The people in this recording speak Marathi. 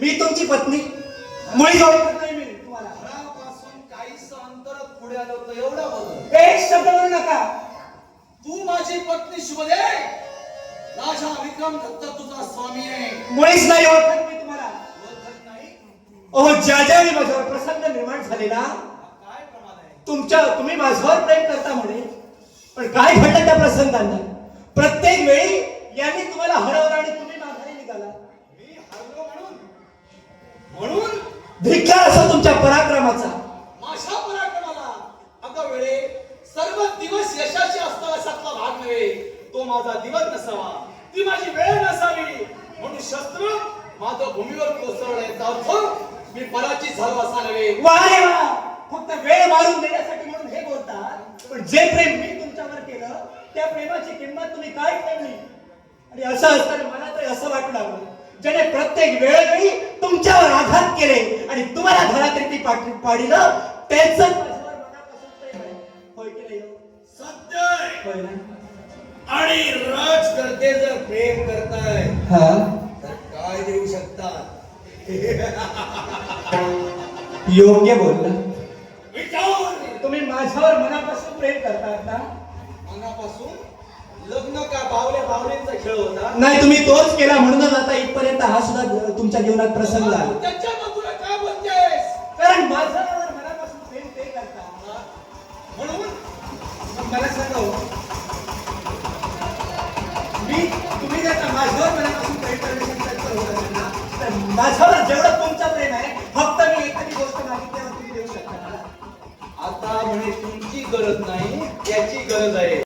मी तुमची पत्नी. मुळी जाऊ शकत नाही मी तुम्हाला पुढे आलो होतो एवढा एक शब्द बोलू नका. तू माझी पत्नी शुभदे राजा विक्रम दत्त तुझा स्वामी आहे. मुळीच नाही ओळखत मी तुम्हाला. नाही? अहो ज्या ज्यावेळी माझ्यावर प्रसंग निर्माण झाले ना तुमच्या तुम्ही माझ्यावर प्रेम करता म्हणे पण काय घडलं त्या प्रसंगांना? प्रत्येक वेळी यांनी तुम्हाला हरवलं आणि तुम्ही धिक्कार असो तुमच्या पराक्रमाचा. माझ्या पराक्रमाला अगं वेळे सर्व दिवस यशाची असतो अशातला भाग नव्हे तो माझा दिवस नसावा. ती माझी वेळ नसावी. म्हणून शस्त्र माझं भूमीवर कोसळण्याचा अर्थ मी पराचित झालो असा नव्हे. वा रे वा. फक्त वेळ मारून देण्यासाठी म्हणून हे बोलतात. पण जे प्रेम मी तुमच्यावर केलं त्या प्रेमाची किंमत तुम्ही काय ठेवली आणि असं असताना मला तर असं वाटू लागलं. ज्याने प्रत्येक वेळोवेळी तुमच्यावर आघात केले आणि तुम्हाला घरातरी पाठी पाडिलं त्याच? आणि राजकर्ते जर प्रेम करताय तर काय देऊ शकतात? योग्य बोलला विचार! तुम्ही माझ्यावर मनापासून प्रेम करतात ना मनापासून? लग्न का बावल्या बावल्यांचा खेळ होता? नाही तुम्ही तोच केला म्हणूनच आता इथपर्यंत हा सुद्धा तुमच्या जीवनात प्रसंग आला. त्याच्या बाजूला का बोलतेस? कारण माझ्यावर मनापासून प्रेम ते करतात म्हणून मग मला सांगा हो, मी तुम्ही जर का माझ्यावर मनापासून प्रेम करण्यासाठी तत्पर होत असेल ना तर माझ्यावर जेवढं तुमचं प्रेम आहे फक्त मी एखादी गोष्ट मागितल्यावर तुम्ही देऊ शकता. मला आता म्हणे तुमची गरज नाही याची गरज आहे.